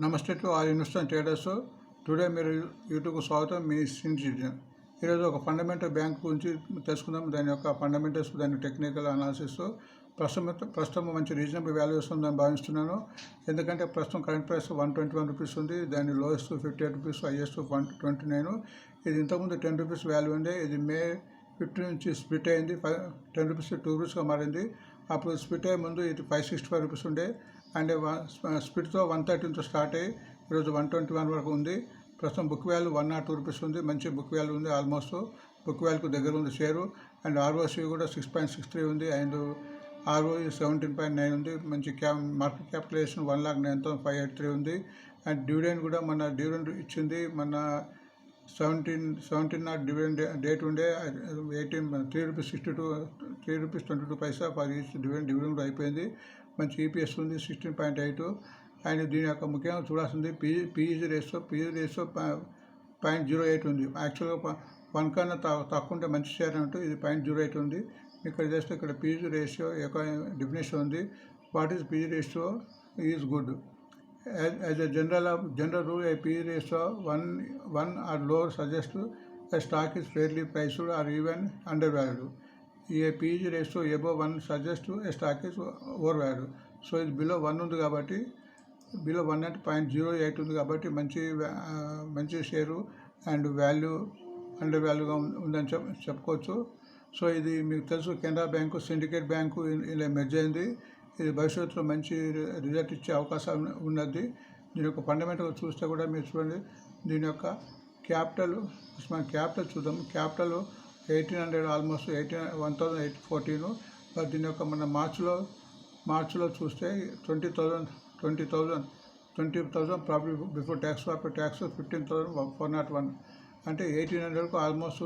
నమస్తే to all investor traders. Today మీరు యూట్యూబ్కు స్వాగతం. మీ సిన్ సిటిజన్ ఈరోజు ఒక ఫండమెంటల్ బ్యాంక్ గురించి తెలుసుకుందాం. దాని యొక్క ఫండమెంటల్స్ దాని టెక్నికల్ అనాలిసిస్. ప్రస్తుతం ప్రస్తుతం మంచి రీజనబుల్ వాల్యూస్ ఉందని భావిస్తున్నాను. ఎందుకంటే ప్రస్తుతం current price one twenty one rupees ఉంది. దాని lowest fifty eight rupees highest one twenty nine. ఇది ఇంతకుముందు టెన్ రూపీస్ వాల్యూ ఉంది ఇది మే ఫిఫ్టీ నుంచి స్ప్లిట్ అయింది. ఫైవ్ టెన్ రూపీస్ టూ రూపీస్గా మారింది. అప్పుడు స్ప్లిట్ అయ్యే ముందు ఇది ఫైవ్ సిక్స్టీ ఫైవ్ రూపీస్ ఉండే. అండ్ స్ప్లిట్తో వన్ థర్టీ నుంచి స్టార్ట్ అయ్యి ఈరోజు వన్ ట్వంటీ వన్ వరకు ఉంది. ప్రస్తుతం book value one nought two rupees ఉంది. మంచి బుక్ వాల్యూ ఉంది ఆల్మోస్ట్. బుక్ వాల్యూకు దగ్గర ఉంది షేరు. అండ్ ఆర్ఓసి కూడా సిక్స్ పాయింట్ సిక్స్ త్రీ ఉంది. And ROE seventeen point nine ఉంది. మంచి క్యా market capitalisation one lakh nine thousand five eight three ఉంది. అండ్ డివిడెండ్ కూడా మన డివిడెండ్ ఇచ్చింది. మన seventeen seventeen nought dividend date ఉండే eighteen three rupees sixty two three rupees twenty two paisa per each dividend dividend అయిపోయింది. మంచి EPS ఉంది sixteen point eight and దీని యొక్క ముఖ్యంగా చూడాల్సింది P PEG ratio PEG ratio point zero eight ఉంది. యాక్చువల్గా వన్ కన్నా తక్కువ ఉంటే మంచి షేర్ అంటూ ఇది పాయింట్ జీరో ఎయిట్ ఉంది. ఇక్కడ చేస్తే ఇక్కడ పీజీ రేషియో యొక్క డెఫినేషన్ ఉంది. What is PEG ratio is good as a general general rule a P ratio one one or lower suggest a stock is fairly priced or even under valued a PEG ratio above one suggest a stock is over value so ఇది below one ఉంది కాబట్టి below one అంటే point zero eight ఉంది కాబట్టి మంచి మంచి share and value under వాల్యూగా ఉందని చెప్ చెప్పుకోవచ్చు. సో ఇది మీకు తెలుసు కెనరా బ్యాంకు సిండికేట్ బ్యాంకు ఇలా మెర్జ్ అయింది. ఇది భవిష్యత్తులో మంచి రిజల్ట్ ఇచ్చే అవకాశం ఉన్నది. దీని యొక్క ఫండమెంటల్ చూస్తే కూడా మీరు చూడండి. దీని యొక్క క్యాపిటల్ మన క్యాపిటల్ చూద్దాం. Capital eighteen hundred almost eighteen one thousand eight fourteen but దీని యొక్క మన మార్చ్లో మార్చ్లో చూస్తే twenty thousand twenty thousand twenty thousand profit before tax profit tax fifteen thousand four nought one అంటే eighteen హండ్రెడ్కు almost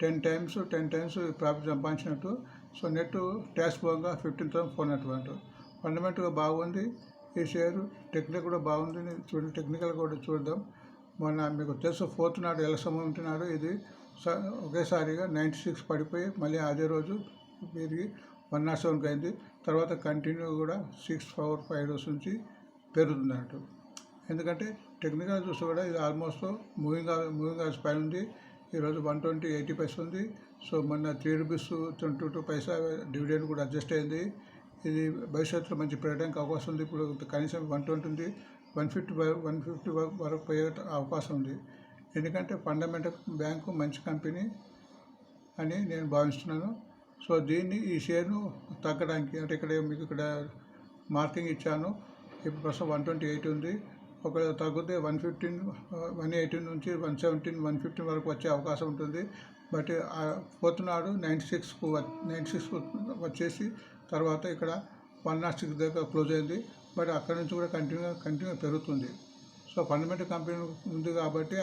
ten times ten times profit సంపాదించినట్టు. So net tax పోగా fifteen thousand four hundred one. ఫండమెంటల్గా బాగుంది ఈ share. Technique కూడా బాగుంది. చూడండి technical కూడా చూద్దాం. మొన్న మీకు తెలుసు ఫోర్త్ నాడు ఎలక్షన్ ఉంటున్నాడు ఇది ఒకేసారిగా నైంటీ సిక్స్ పడిపోయి మళ్ళీ అదే రోజు పెరిగి వన్ నాట్ సెవెన్కి అయింది. తర్వాత కంటిన్యూ కూడా సిక్స్ ఫోర్ ఫైవ్ డేస్ నుంచి పెరుగుతుంది అన్నట్టు ఎందుకంటే టెక్నికల్ చూస్తే కూడా ఇది ఆల్మోస్ట్ మూవింగ్ మూవింగ్ ఆల్స్ పైన ఉంది. ఈరోజు వన్ ట్వంటీ ఎయిటీ పైస ఉంది. సో మొన్న three rupees twenty two paisa dividend కూడా అడ్జస్ట్ అయింది. ఇది భవిష్యత్తులో మంచి పెరగడానికి అవకాశం ఉంది. ఇప్పుడు కనీసం వన్ ట్వంటీ ఉంది. వన్ ఫిఫ్టీ వన్ ఫిఫ్టీ వరకు పోయే అవకాశం ఉంది. ఎందుకంటే ఫండమెంటల్ బ్యాంకు మంచి కంపెనీ అని నేను భావిస్తున్నాను. సో దీన్ని ఈ షేర్ను తగ్గడానికి అంటే ఇక్కడ మీకు ఇక్కడ మార్కింగ్ ఇచ్చాను. ఇప్పుడు ప్రస్తుతం వన్ ట్వంటీ ఎయిట్ ఉంది. ఒకవేళ తగ్గితే వన్ ఫిఫ్టీన్ వన్ ఎయిటీన్ నుంచి వన్ సెవెంటీన్ వన్ ఫిఫ్టీన్ వరకు వచ్చే అవకాశం ఉంటుంది. బట్ ఫోర్త్ నాడు నైంటీ సిక్స్కు నైంటీ సిక్స్ వచ్చేసి తర్వాత ఇక్కడ వన్ నాట్ సిక్స్ దగ్గర క్లోజ్ అయింది. బట్ అక్కడ నుంచి కూడా కంటిన్యూ కంటిన్యూ పెరుగుతుంది. సో ఫండమెంటల్ కంపెనీ ఉంది కాబట్టి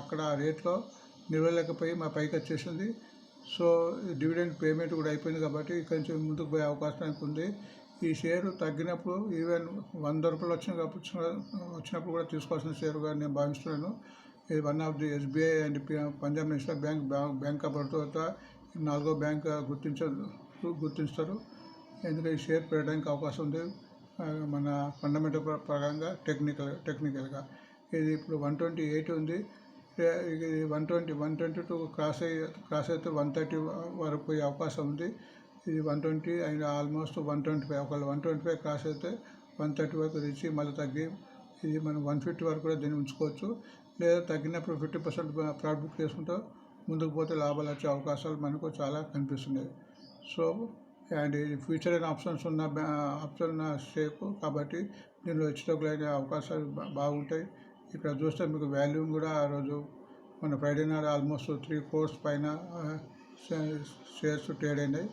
అక్కడ రేట్లో నిలవలేకపోయి మా పైకి వచ్చేసింది. సో డివిడెండ్ పేమెంట్ కూడా అయిపోయింది కాబట్టి ఇక్కడి నుంచి ముందుకు పోయే అవకాశానికి ఉంది. ఈ షేరు తగ్గినప్పుడు ఈవెన్ వంద రూపాయలు వచ్చిన వచ్చినప్పుడు కూడా తీసుకోవాల్సిన షేరుగా నేను భావిస్తున్నాను ఇది one of the SBI and Punjab national bank bank of Baroda నాలుగో బ్యాంక్ గుర్తించ గుర్తిస్తారు ఎందుకంటే ఈ షేర్ పెరగడానికి అవకాశం ఉంది. మన ఫండమెంటల్ ప్రకారంగా టెక్నికల్ టెక్నికల్గా ఇది ఇప్పుడు వన్ ట్వంటీ ఎయిట్ ఉంది. ఇది one twenty one twenty two cross అయ్యి క్రాస్ అయితే వన్ థర్టీ వరకు పోయే అవకాశం ఉంది. ఇది one twenty and almost one twenty five. ఒకవేళ వన్ ట్వంటీ ఫైవ్ క్రాస్ అయితే వన్ థర్టీ వరకు తెచ్చి మళ్ళీ తగ్గి ఇది మనం వన్ ఫిఫ్టీ వరకు కూడా దీన్ని ఉంచుకోవచ్చు. లేదా తగ్గినప్పుడు ఫిఫ్టీ పర్సెంట్ ప్రాఫిట్ బుక్ చేసుకుంటూ ముందుకు పోతే లాభాలు వచ్చే అవకాశాలు మనకు చాలా కనిపిస్తున్నాయి. సో అండ్ ఫ్యూచర్ అయిన ఆప్షన్స్ ఉన్న ఆప్షన్ ఉన్న షేక్ కాబట్టి దీనిలో హెచ్చుతగ్గులైన అవకాశాలు బాగుంటాయి. ఇక్కడ చూస్తే మీకు వాల్యూ కూడా ఆ రోజు మన ఫ్రైడే నాడు ఆల్మోస్ట్ త్రీ కోర్స్ పైన షేర్స్ ట్రేడ్ అయినాయి.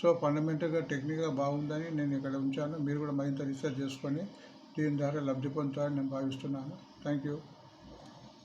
సో ఫండమెంటల్గా టెక్నిక్గా బాగుందని నేను ఇక్కడ ఉంచాను. మీరు కూడా మరింత రీసెర్చ్ చేసుకొని దీని ద్వారా లబ్ధి పొందుతారని నేను భావిస్తున్నాను. Thank you